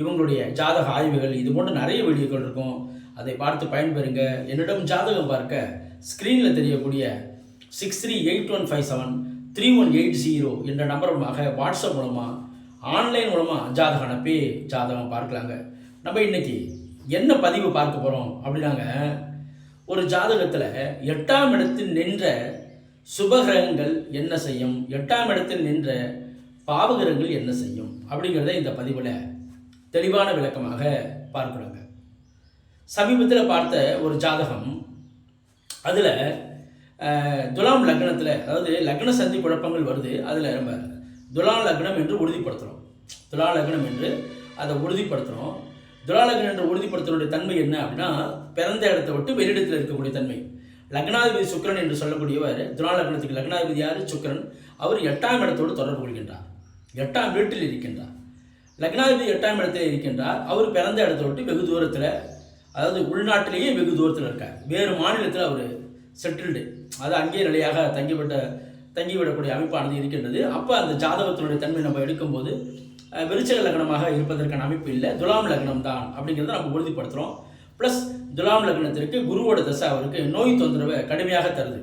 இவங்களுடைய ஜாதக ஆய்வுகள் இது போன்ற நிறைய வீடியோக்கள் இருக்கும். அதை பார்த்து பயன்பெறுங்க. என்னிடம் ஜாதகம் பார்க்க ஸ்க்ரீனில் தெரியக்கூடிய six three eight one five seven three one eight zero என்ற நம்பர் மூலமாக வாட்ஸ்அப் மூலமாக ஆன்லைன் மூலமாக ஜாதகம் அனுப்பி ஜாதகம் பார்க்கலாங்க. நம்ம இன்றைக்கி என்ன பதிவு பார்க்க போகிறோம் அப்படின்னாங்க ஒரு ஜாதகத்தில் எட்டாம் இடத்தில் நின்ற சுபகிரகங்கள் என்ன செய்யும்? எட்டாம் இடத்தில் நின்ற பாவகிரகங்கள் என்ன செய்யும்? அப்படிங்கிறத இந்த பதிவில் தெளிவான விளக்கமாக பார்க்குறாங்க சமீபத்தில் பார்த்த ஒரு ஜாதகம். அதில் துலாம் லக்னத்தில் அதாவது லக்ன சந்தி குழப்பங்கள் வருது. அதில் நம்ம துலாம் லக்னம் என்று உறுதிப்படுத்துகிறோம் துலா லக்னம் என்று அதை உறுதிப்படுத்துகிறோம் துலா லக்னம் என்று உறுதிப்படுத்துறதுடைய தன்மை என்ன அப்படின்னா பிறந்த இடத்தை விட்டு வெளியிடத்தில் இருக்கக்கூடிய தன்மை. லக்னாதிபதி சுக்கிரன் என்று சொல்லக்கூடியவர் துலா லக்னத்துக்கு லக்னாதிபதி யார்? சுக்கிரன். அவர் எட்டாம் இடத்தோடு தொடர்பு கொள்கின்றார். எட்டாம் வீட்டில் இருக்கின்றார். லக்னாதிபதி எட்டாம் இடத்துல இருக்கின்றார். அவர் பிறந்த இடத்த விட்டு வெகு தூரத்தில் அதாவது உள்நாட்டிலேயே வெகு தூரத்தில் இருக்கார். வேறு மாநிலத்தில் அவர் செட்டில்டு அது அங்கேயே நிலையாக தங்கிவிட்ட தங்கிவிடக்கூடிய அமைப்பானது இருக்கின்றது. அப்போ அந்த ஜாதகத்தினுடைய தன்மை நம்ம எடுக்கும்போது விருச்சக லக்னமாக இருப்பதற்கான அமைப்பு இல்லை. துலாம் லக்னம் தான் அப்படிங்கிறத நம்ம உறுதிப்படுத்துகிறோம் ப்ளஸ் துலாம் லக்னத்திற்கு குருவோட தசை அவருக்கு நோய் தொந்தரவை கடுமையாக தருது.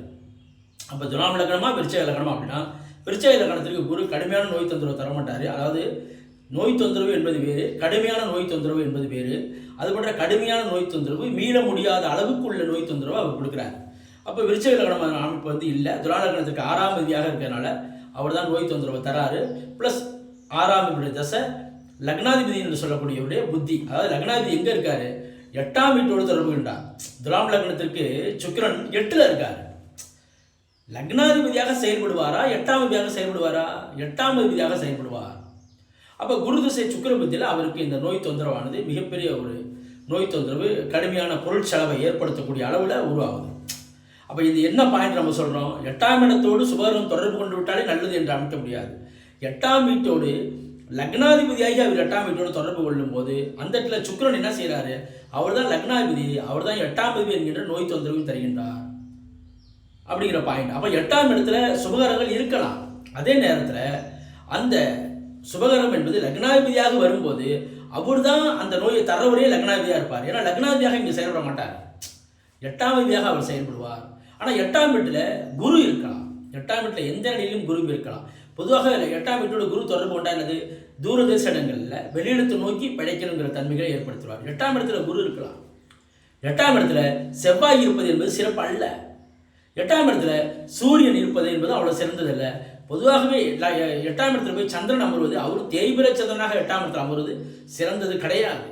அப்போ துலாம் லக்னமா விருச்சக லக்னமா அப்படின்னா விருச்சக லக்னத்திற்கு குரு கடுமையான நோய் தொந்தரவு தர மாட்டார் அதாவது நோய் தொந்தரவு என்பது வேறு கடுமையான நோய் தொந்தரவு என்பது வேறு. அது போன்ற கடுமையான நோய் தொந்தரவு மீள முடியாத அளவுக்கு உள்ள நோய் தொந்தரவு அவர் கொடுக்குறாரு. அப்போ விருச்சக லக்னமான அமைப்பு வந்து இல்லை. துலா லக்னத்திற்கு ஆறாம் விதியாக இருக்கிறனால அவர் தான் நோய் தொந்தரவு தராரு. ப்ளஸ் ஆறாம் தசை லக்னாதிபதி என்று சொல்லக்கூடியவருடைய புத்தி. அதாவது லக்னாதிபதி எங்கே இருக்காரு? எட்டாம் வீட்டோடு தொடர்பு கொண்டார். துலாம் லக்னத்திற்கு சுக்கிரன் எட்டில் இருக்கார். லக்னாதிபதியாக செயல்படுவாரா? எட்டாம் விதியாக செயல்படுவாரா? எட்டாம் விதியாக செயல்படுவார். அப்போ குரு திசை சுக்கரபத்தியில் அவருக்கு இந்த நோய் தொந்தரவானது மிகப்பெரிய ஒரு நோய் தொந்தரவு கடுமையான பொருள் செலவை ஏற்படுத்தக்கூடிய அளவில் உருவாகுது. அப்போ இது என்ன பாயிண்ட் நம்ம சொல்கிறோம் எட்டாம் இடத்தோடு சுபகரம் தொடர்பு கொண்டு விட்டாலே நல்லது என்று அமைக்க முடியாது. எட்டாம் வீட்டோடு லக்னாதிபதியாகி அவர் எட்டாம் வீட்டோடு தொடர்பு கொள்ளும் போது அந்த இடத்துல சுக்கரன் என்ன செய்கிறாரு அவர் தான் லக்னாதிபதி அவர் தான் எட்டாம் பதிவு என்கின்ற நோய் தொந்தரவும் தருகின்றார். அப்படிங்கிற பாயிண்ட் அப்போ எட்டாம் இடத்துல சுபகரங்கள் இருக்கலாம். அதே நேரத்தில் அந்த சுபகரம் என்பது லக்னாதிபதியாக வரும்போது அவர் தான் அந்த நோயை தரவரே லக்னாதிபதியாக இருப்பார். ஏன்னா லக்னாதிபதியாக இங்கே செயல்பட மாட்டார். எட்டாம் விதியாக அவர் செயல்படுவார். ஆனால் எட்டாம் வீட்டில் குரு இருக்கலாம். எட்டாம் வீட்டில் எந்த நிலையிலும் குரு இருக்கலாம். பொதுவாக எட்டாம் வீட்டோட குரு தொடர்பு கொண்டா என்னது? தூரதேச இடங்களில் வெளியிடத்தை நோக்கி பிழைக்கணுங்கிற தன்மைகளை ஏற்படுத்துவார். எட்டாம் இடத்துல குரு இருக்கலாம். எட்டாம் இடத்துல செவ்வாய் இருப்பது என்பது சிறப்பு அல்ல. எட்டாம் இடத்துல சூரியன் இருப்பது என்பது அவ்வளோ சிறந்ததில்லை. பொதுவாகவே எட்டாம் இடத்துல போய் சந்திரன் அமர்வது அவர் தேய்பிர சந்திரனாக எட்டாம் இடத்துல அமர்வது சிறந்தது கிடையாது.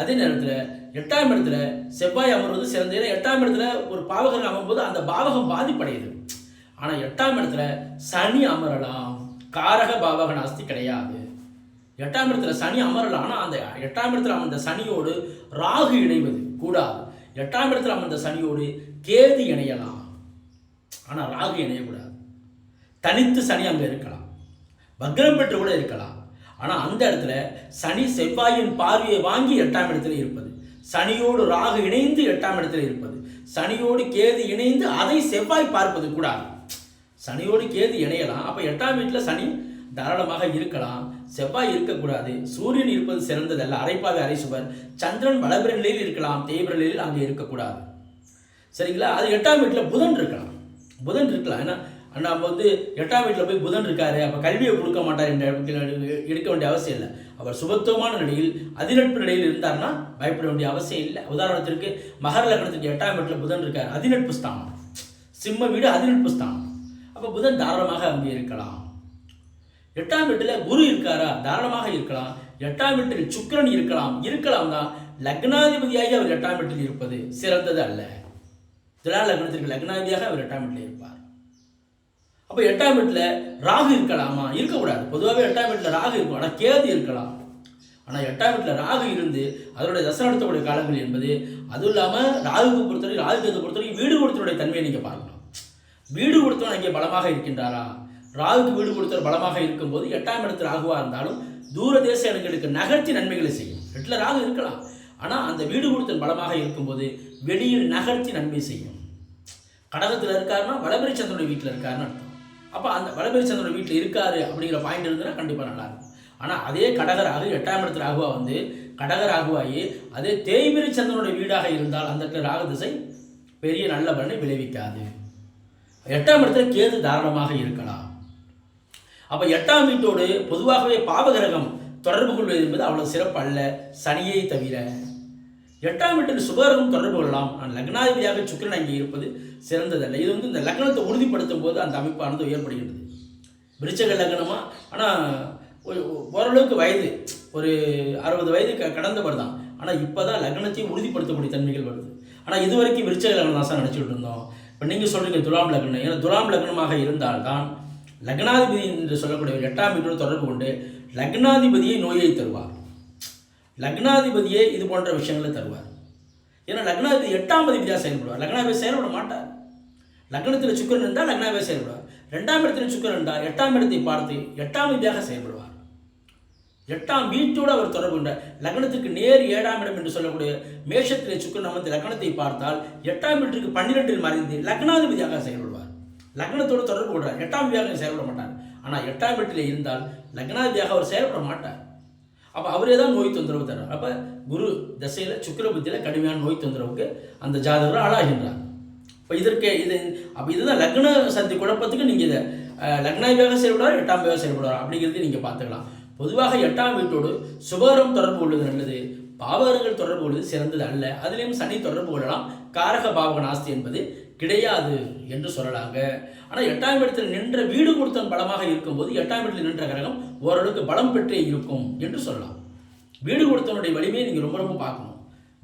அதே நேரத்தில் எட்டாம் இடத்துல செவ்வாய் அமர்வது சிறந்தது. ஏன்னா எட்டாம் இடத்துல ஒரு பாவகர்கள் அமரும்போது அந்த பாவகம் பாதிப்படையுது. ஆனால் எட்டாம் இடத்துல சனி அமரலாம். காரக பாவக நாஸ்தி கிடையாது. எட்டாம் இடத்துல சனி அமரலாம். ஆனால் அந்த எட்டாம் இடத்துல அமர்ந்த சனியோடு ராகு இணைவது கூடாது. எட்டாம் இடத்துல அமர்ந்த சனியோடு கேது இணையலாம். ஆனால் ராகு இணையக்கூடாது. தனித்து சனி அங்கே இருக்கலாம். வக்ரம் பெற்று கூட இருக்கலாம். ஆனால் அந்த இடத்துல சனி செவ்வாயின் பார்வையை வாங்கி எட்டாம் இடத்துல இருப்பது. சனியோடு ராகு இணைந்து எட்டாம் இடத்துல இருப்பது. சனியோடு கேது இணைந்து அதை செவ்வாய் பார்ப்பது கூடாது. சனியோடு கேது இணையலாம். அப்போ எட்டாம் வீட்டில் சனி தாராளமாக இருக்கலாம். செவ்வாய் இருக்கக்கூடாது. சூரியன் இருப்பது சிறந்ததல்ல. அரைப்பாவை அரை சுவர் சந்திரன் வளபிர நிலையில் இருக்கலாம். தேய்பிர நிலையில் அங்கே இருக்கக்கூடாது. சரிங்களா? அது எட்டாம் வீட்டில் புதன் இருக்கலாம். புதன் இருக்கலாம். ஏன்னா நம்ம வந்து எட்டாம் வீட்டில் போய் புதன் இருக்காரு அப்போ கல்வியை கொடுக்க மாட்டார் என்ற எடுக்க வேண்டிய அவசியம் இல்லை. அவர் சுபத்துவமான நிலையில் அதிநட்பு நிலையில் இருந்தார்னா பயப்பட வேண்டிய அவசியம் இல்லை. உதாரணத்திற்கு மகர லக்னத்துக்கு எட்டாம் வீட்டில் புதன் இருக்கார் அதிநட்பு ஸ்தானம். சிம்ம வீடு அதிநட்பு ஸ்தானம். அப்போ புதன் தாராளமாக அங்கே இருக்கலாம். எட்டாம் வீட்டில் குரு இருக்காரா? தாராளமாக இருக்கலாம். எட்டாம் வீட்டில் சுக்கரன் இருக்கலாம். இருக்கலாம் தான். லக்னாதிபதியாகி அவர் எட்டாம் வீட்டில் இருப்பது சிறந்தது அல்ல. துலா லக்னத்திற்கு லக்னாதிபதியாக அவர் எட்டாம் வீட்டில் இருப்பார். அப்போ எட்டாம் வீட்டில் ராகு இருக்கலாமா? இருக்கக்கூடாது. பொதுவாகவே எட்டாம் வீட்டில் ராகு இருக்கும். ஆனால் கேது இருக்கலாம். ஆனால் எட்டாம் வீட்டில் ராகு இருந்து அதனுடைய தசை நடத்தக்கூடிய காலங்கள் என்பது அதுவும் இல்லாமல் ராகுக்கு பொறுத்தவரைக்கும் ராகு கேது பொறுத்தவரைக்கும் வீடு கொடுத்தனுடைய தன்மையை நீங்கள் பார்க்கணும். வீடு கொடுத்தவன் இங்கே பலமாக இருக்கின்றாரா? ராகுக்கு வீடு கொடுத்தவர் பலமாக இருக்கும்போது எட்டாம் இடத்துல ராகுவாக இருந்தாலும் தூர தேச இடங்களுக்கு நகர்த்தி நன்மைகளை செய்யும். எட்டில் ராகு இருக்கலாம். ஆனால் அந்த வீடு கொடுத்தல் பலமாக இருக்கும்போது வெளியில் நகர்த்தி நன்மை செய்யும். கடகத்தில் இருக்காருன்னா வளபெரி சந்திரனுடைய வீட்டில் இருக்காருன்னு அர்த்தம். அப்போ அந்த வளபெரி வீட்டில் இருக்காரு அப்படிங்கிற பாயிண்ட் இருந்ததுன்னா கண்டிப்பாக நல்லாயிருக்கும் ஆனால் அதே கடகராகு எட்டாம் இடத்துல ராகுவா வந்து கடகராகுவாயி அதே தேய்பிரி சந்திரனுடைய வீடாக இருந்தால் அந்த இடத்துல ராகு திசை பெரிய நல்ல பலனை விளைவிக்காது. எட்டாம் இடத்துல கேது தாராளமாக இருக்கலாம். அப்போ எட்டாம் வீட்டோடு பொதுவாகவே பாவகிரகம் தொடர்பு கொள்வது என்பது அவ்வளோ சிறப்பு அல்ல சனியை தவிர. எட்டாம் வீட்டில் சுபகிரகம் தொடர்பு கொள்ளலாம். ஆனால் லக்னாதிபதியாக சுக்கரன் அங்கே இருப்பது சிறந்ததல்ல. இது வந்து இந்த லக்னத்தை உறுதிப்படுத்தும் போது அந்த அமைப்பானது ஏற்படுகிறது விருச்சக லக்னமாக ஆனால் ஓரளவுக்கு வயது. ஒரு அறுபது வயது க கடந்தவர் தான். ஆனால் இப்போ தான் லக்னத்தையும் உறுதிப்படுத்தக்கூடிய தன்மைகள் வருது. ஆனால் இது வரைக்கும் விருச்சக லக்னம் தான் சார் நினச்சிட்டு இருந்தோம். இப்போ நீங்கள் சொல்கிறீங்க துலாம் லக்னம். ஏன்னா துலாம் லக்னமாக இருந்தால்தான் லக்னாதிபதி என்று சொல்லக்கூடிய ஒரு எட்டாம் வீட்டோடு தொடர்பு கொண்டு லக்னாதிபதியை நோயை தருவார். லக்னாதிபதியே இது போன்ற விஷயங்களை தருவார். ஏன்னா லக்னாதிபதி எட்டாம் அதிபதியாக செயல்படுவார். லக்னாதிபதி செயல்பட மாட்டார். லக்னத்தில் சுக்கரன் இருந்தால் லக்னாதிபதி செயல்படுவார். ரெண்டாம் இடத்தில் சுக்கரன் இருந்தால் எட்டாம் இடத்தை பார்த்து எட்டாம் அதிபதியாக செயல்படுவார். எட்டாம் வீட்டோடு அவர் தொடர்பு கொண்டார். லக்னத்துக்கு நேர் ஏழாம் இடம் என்று சொல்லக்கூடிய மேஷத்திலே சுக்கரன் அமர்ந்து லக்னத்தை பார்த்தால் எட்டாம் வீட்டுக்கு பன்னிரெண்டில் மறைந்து லக்னாதிபதியாக செயல்படுவார். லக்னத்தோடு தொடர்பு கொள்றார் எட்டாம் வீதியாக செயல்பட மாட்டார். ஆனால் எட்டாம் வீட்டில் இருந்தால் லக்னாதிபதியாக அவர் செயல்பட மாட்டார். அப்போ அவரே தான் நோய் தொந்தரவு தர்றார். அப்போ குரு தசையில் சுக்கர புத்தியில் கடுமையான நோய் தொந்தரவுக்கு அந்த ஜாதகர் ஆளாகின்றார் இப்போ இதற்கு இது அப்போ இதுதான் லக்ன சந்தி குழப்பத்துக்கு நீங்கள் இதை லக்ன லக்னாதிபதியாக செயல்படுவார் எட்டாம் வீதியாக செயல்படுவார் அப்படிங்கிறது நீங்கள் பார்த்துக்கலாம். பொதுவாக எட்டாம் வீட்டோடு சுபகரம் தொடர்பு கொள்வது நல்லது. பாவகர்கள் தொடர்பு கொள்வது சிறந்தது அல்ல. அதிலையும் சனி தொடர்பு கொள்ளலாம். காரக பாவக நாஸ்தி என்பது கிடையாது என்று சொல்லலாங்க. ஆனால் எட்டாம் இடத்தில் நின்ற வீடு கொடுத்தன் பலமாக இருக்கும்போது எட்டாம் இடத்தில் நின்ற கிரகம் ஓரளவுக்கு பலம் பெற்றே இருக்கும் என்று சொல்லலாம். வீடு கொடுத்தவனுடைய வலிமையை நீங்கள் ரொம்ப ரொம்ப பார்க்கணும்.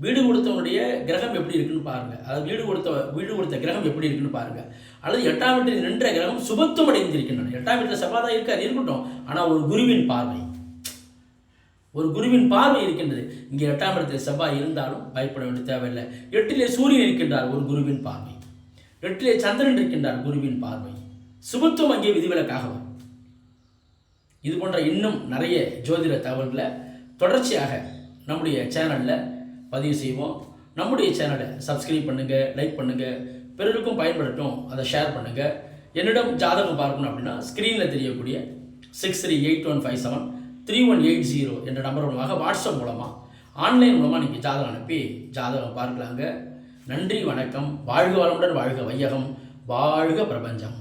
வீடு கொடுத்தவனுடைய கிரகம் எப்படி இருக்குன்னு பாருங்க. அதாவது வீடு கொடுத்த வீடு கொடுத்த கிரகம் எப்படி இருக்குன்னு பாருங்க. அல்லது எட்டாம் வீட்டில் நின்ற கிரகம் சுபத்துவம் அடைந்திருக்கின்றன. எட்டாம் வீட்டில் செவ்வாய் தான் இருக்கார் இருக்கட்டும். ஆனால் ஒரு குருவின் பார்வை. ஒரு குருவின் பார்வை இருக்கின்றது. இங்கே எட்டாம் இடத்தில் செவ்வாய் இருந்தாலும் பயப்பட வேண்டிய தேவையில்லை. எட்டிலே சூரியன் இருக்கின்றார் ஒரு குருவின் பார்வை. எட்டிலே சந்திரன் இருக்கின்றார் குருவின் பார்வை. சுபத்துவம் அங்கே விதிவிலக்காக வரும் இது போன்ற இன்னும் நிறைய ஜோதிட தகவல்களை தொடர்ச்சியாக நம்முடைய சேனலில் பதிவு செய்வோம். நம்முடைய சேனலை சப்ஸ்கிரைப் பண்ணுங்கள் லைக் பண்ணுங்கள் பிறருக்கும் பயன்படட்டும் அதை ஷேர் பண்ணுங்கள் என்னிடம் ஜாதகம் பார்க்கணும் அப்படின்னா ஸ்க்ரீனில் தெரியக்கூடிய six three eight one five seven three one eight zero என்ற நம்பர் மூலமாக வாட்ஸ்அப் மூலமாக ஆன்லைன் மூலமாக நீங்கள் ஜாதகம் அனுப்பி ஜாதகம் பார்க்கலாங்க. நன்றி வணக்கம். வாழ்க வளமுடன் வாழ்க வையகம். வாழ்க பிரபஞ்சம்.